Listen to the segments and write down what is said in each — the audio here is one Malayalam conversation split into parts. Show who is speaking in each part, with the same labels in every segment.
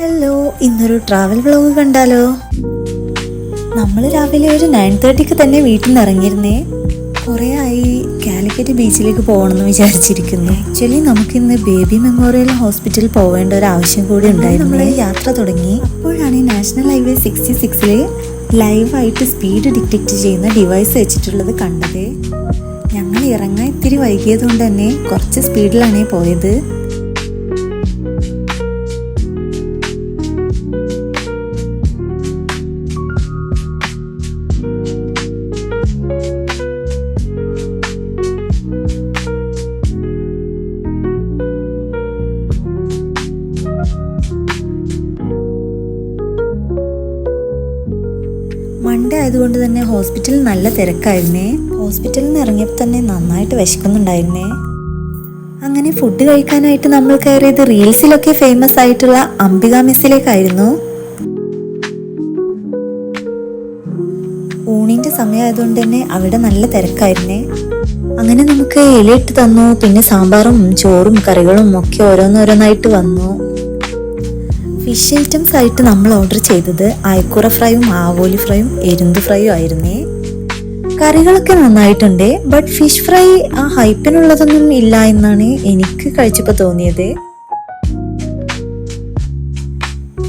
Speaker 1: ഹലോ ഇന്നൊരു ട്രാവൽ വ്ളോഗ് കണ്ടാലോ? നമ്മൾ രാവിലെ ഒരു നയൻ തേർട്ടിക്ക് തന്നെ വീട്ടിൽ നിന്ന് ഇറങ്ങിയിരുന്നേ. കുറേ ആയി കാലിക്കറ്റ് ബീച്ചിലേക്ക് പോകണമെന്ന് വിചാരിച്ചിരിക്കുന്നു. ആക്ച്വലി നമുക്കിന്ന് ബേബി മെമ്മോറിയൽ ഹോസ്പിറ്റലിൽ പോവേണ്ട ഒരു ആവശ്യം കൂടി ഉണ്ടായിരുന്നു. നമ്മൾ യാത്ര തുടങ്ങി. അപ്പോഴാണ് നാഷണൽ ഹൈവേ സിക്സ്റ്റി സിക്സിൽ ലൈവായിട്ട് സ്പീഡ് ഡിറ്റക്ട് ചെയ്യുന്ന ഡിവൈസ് വെച്ചിട്ടുള്ളത് കണ്ടത്. ഞങ്ങൾ ഇറങ്ങാൻ ഇത്തിരി വൈകിയത് കൊണ്ട് തന്നെ കുറച്ച് സ്പീഡിലാണ് പോയത്. ആയതുകൊണ്ട് തന്നെ ഹോസ്പിറ്റലിൽ നല്ല തിരക്കായിരുന്നേ. ഹോസ്പിറ്റലിൽ നിന്ന് ഇറങ്ങിയപ്പോൾ തന്നെ നന്നായിട്ട് വിശക്കുന്നുണ്ടായിരുന്നേ. അങ്ങനെ ഫുഡ് കഴിക്കാനായിട്ട് നമ്മൾ കയറിയത് റീൽസിലൊക്കെ ഫേമസ് ആയിട്ടുള്ള അംബിക മെസ്സിലേക്കായിരുന്നു. ഊണിന്റെ സമയമായതുകൊണ്ട് തന്നെ അവിടെ നല്ല തിരക്കായിരുന്നേ. അങ്ങനെ നമുക്ക് ഇലയിട്ട് തന്നു പിന്നെ സാമ്പാറും ചോറും കറികളും ഒക്കെ ഓരോന്നോരോന്നായിട്ട് വന്നു. ഫിഷ് ഐറ്റംസ് ആയിട്ട് നമ്മൾ ഓർഡർ ചെയ്തത് അയക്കുറ ഫ്രൈയും ആവോലി ഫ്രൈയും എരുന്ത് ഫ്രൈയും ആയിരുന്നേ. കറികളൊക്കെ നന്നായിട്ടുണ്ട് ബട്ട് ഫിഷ് ഫ്രൈ ആ ഹൈപ്പിനുള്ളതൊന്നും ഇല്ല എന്നാണ് എനിക്ക് കഴിച്ചപ്പോൾ തോന്നിയത്.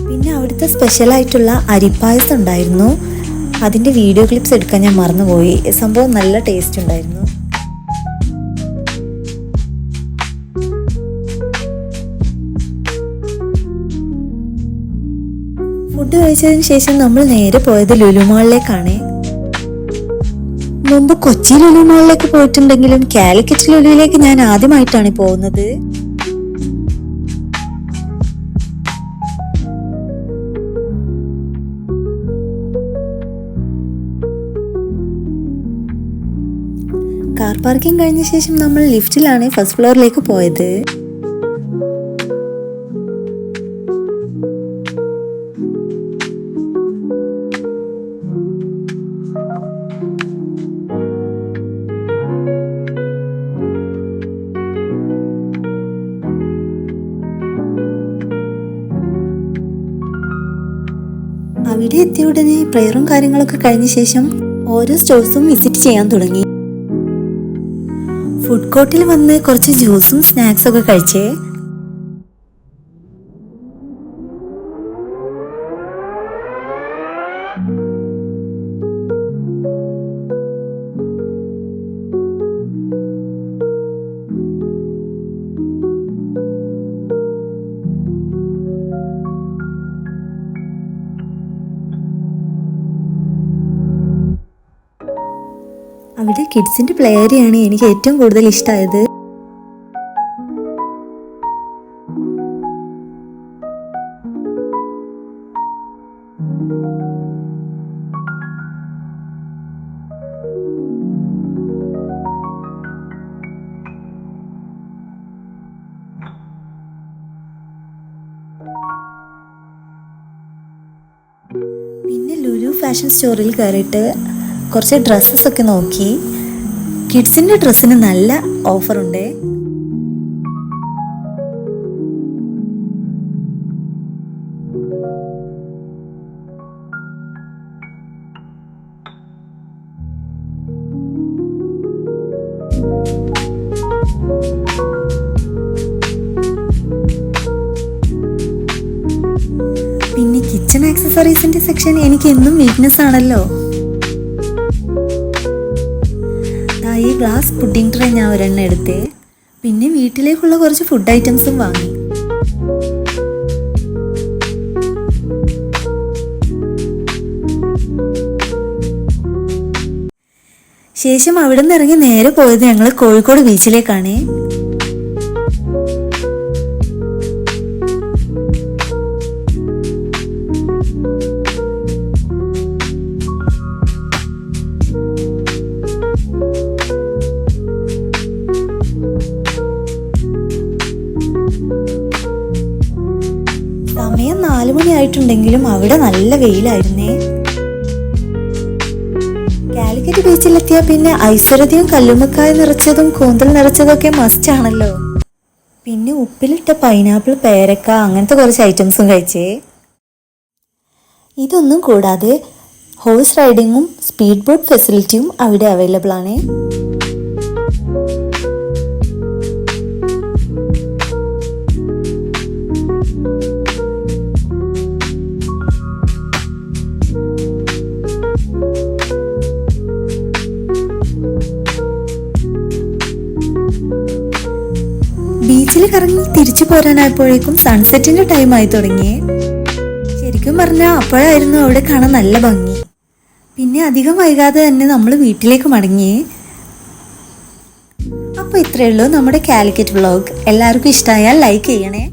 Speaker 1: പിന്നെ അവിടുത്തെ സ്പെഷ്യൽ ആയിട്ടുള്ള അരിപ്പായസം ഉണ്ടായിരുന്നു. അതിന്റെ വീഡിയോ ക്ലിപ്സ് എടുക്കാൻ ഞാൻ മറന്നുപോയി. സംഭവം നല്ല ടേസ്റ്റ് ഉണ്ടായിരുന്നു. ഫുഡ് കഴിച്ചതിന് ശേഷം നമ്മൾ നേരെ പോയത് ലുലു മാളിലേക്കാണ് മുമ്പ് കൊച്ചി ലുലു മാളിലേക്ക് പോയിട്ടുണ്ടെങ്കിലും കാലിക്കറ്റ് ലുലുവിലേക്ക് ഞാൻ ആദ്യമായിട്ടാണ് പോകുന്നത്. കാർ പാർക്കിംഗ് കഴിഞ്ഞ ശേഷം നമ്മൾ ലിഫ്റ്റിലാണ് ഫസ്റ്റ് ഫ്ലോറിലേക്ക് പോയത്. അവിടെ എത്തിയ ഉടനെ പ്രയറും കാര്യങ്ങളൊക്കെ കഴിഞ്ഞ ശേഷം ഓരോ സ്റ്റോഴ്സും വിസിറ്റ് ചെയ്യാൻ തുടങ്ങി. ഫുഡ് കോർട്ടിൽ വന്ന് കുറച്ച് ജ്യൂസും സ്നാക്സും ഒക്കെ കഴിച്ചേ അവിടെ കിഡ്സിന്റെ പ്ലേ ഏരിയയാണ് എനിക്ക് ഏറ്റവും കൂടുതൽ ഇഷ്ടമായത് പിന്നെ ലുലു ഫാഷൻ സ്റ്റോറിൽ കയറിയിട്ട് കുറച്ച് ഡ്രസ്സസ് ഒക്കെ നോക്കി. കിഡ്സിന്റെ ഡ്രസ്സിന് നല്ല ഓഫർ ഉണ്ട്. പിന്നെ കിച്ചൺ ആക്സസറീസിന്റെ സെക്ഷൻ എനിക്ക് എന്നും വീക്ക്നെസ് ആണല്ലോ. ഈ ഗ്ലാസ് പുഡിംഗ് ട്രേ ഞാൻ ഒരെണ്ണം എടുത്തേ. പിന്നെ വീട്ടിലേക്കുള്ള കുറച്ച് ഫുഡ് ഐറ്റംസും വാങ്ങി. ശേഷം അവിടെ നിന്ന് ഇറങ്ങി നേരെ പോയത് ഞങ്ങൾ കോഴിക്കോട് ബീച്ചിലേക്കാണ് സമയം നാലു മണിയായിട്ടുണ്ടെങ്കിലും അവിടെ നല്ല വെയിലായിരുന്നേ. കാലിക്കറ്റ് ബീച്ചിലെത്തിയാൽ പിന്നെ ഐശ്വര്യതയും കല്ലുമ്മക്കായ നിറച്ചതും കൂന്തൽ നിറച്ചതൊക്കെ മസ്റ്റ് ആണല്ലോ. പിന്നെ ഉപ്പിലിട്ട പൈനാപ്പിൾ പേരക്ക അങ്ങനത്തെ കുറച്ച് ഐറ്റംസും കഴിച്ചേ. ഇതൊന്നും കൂടാതെ ഹോഴ്സ് റൈഡിങ്ങും സ്പീഡ് ബോട്ട് ഫെസിലിറ്റിയും അവിടെ അവൈലബിൾ ആണ്. കറങ്ങി തിരിച്ചു പോരാനായപ്പോഴേക്കും സൺസെറ്റിന്റെ ടൈം ആയി തുടങ്ങിയേ. ശരിക്കും പറഞ്ഞാൽ അപ്പോഴായിരുന്നു അവിടെ കാണാൻ നല്ല ഭംഗി. പിന്നെ അധികം വൈകാതെ തന്നെ നമ്മൾ വീട്ടിലേക്ക് മടങ്ങി അപ്പോൾ ഇത്രയേ ഉള്ളൂ നമ്മുടെ കാലിക്കറ്റ് വ്ളോഗ് എല്ലാവർക്കും ഇഷ്ടമായാൽ ലൈക്ക് ചെയ്യണേ.